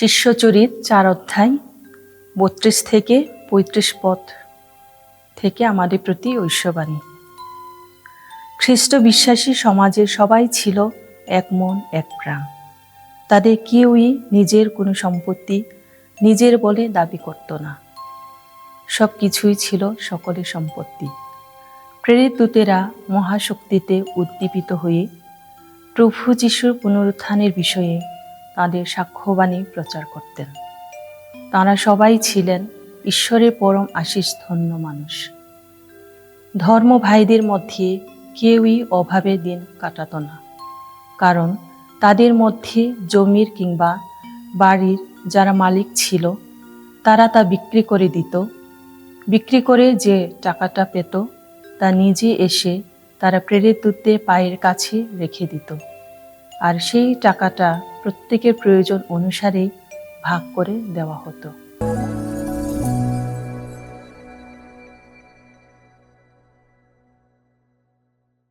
শিষ্যচরিত চার অধ্যায়, বত্রিশ থেকে পঁয়ত্রিশ পথ থেকে আমাদের প্রতি ঐশ্ববাণী। খ্রিস্ট বিশ্বাসী সমাজের সবাই ছিল এক মন, এক প্রাণ। তাদের কেউই নিজের কোনো সম্পত্তি নিজের বলে দাবি করত না। সব কিছুই ছিল সকলের সম্পত্তি। প্রেরিত দূতেরা মহাশক্তিতে উদ্দীপিত হয়ে প্রভু যিশুর পুনরুত্থানের বিষয়ে তাদের সাক্ষ্যবাণী প্রচার করতেন। তারা সবাই ছিলেন ঈশ্বরের পরম আশিস ধন্য মানুষ। ধর্ম ভাইদের মধ্যে কেউই অভাবে দিন কাটাতো না। কারণ তাদের মধ্যে জমির কিংবা বাড়ির যারা মালিক ছিল, তারা তা বিক্রি করে দিত। বিক্রি করে যে টাকাটা পেত, তা নিজে এসে তারা প্রেরিত পায়ের কাছে রেখে দিত। আর সেই টাকাটা প্রত্যেকের প্রয়োজন অনুসারে ভাগ করে দেওয়া হতো।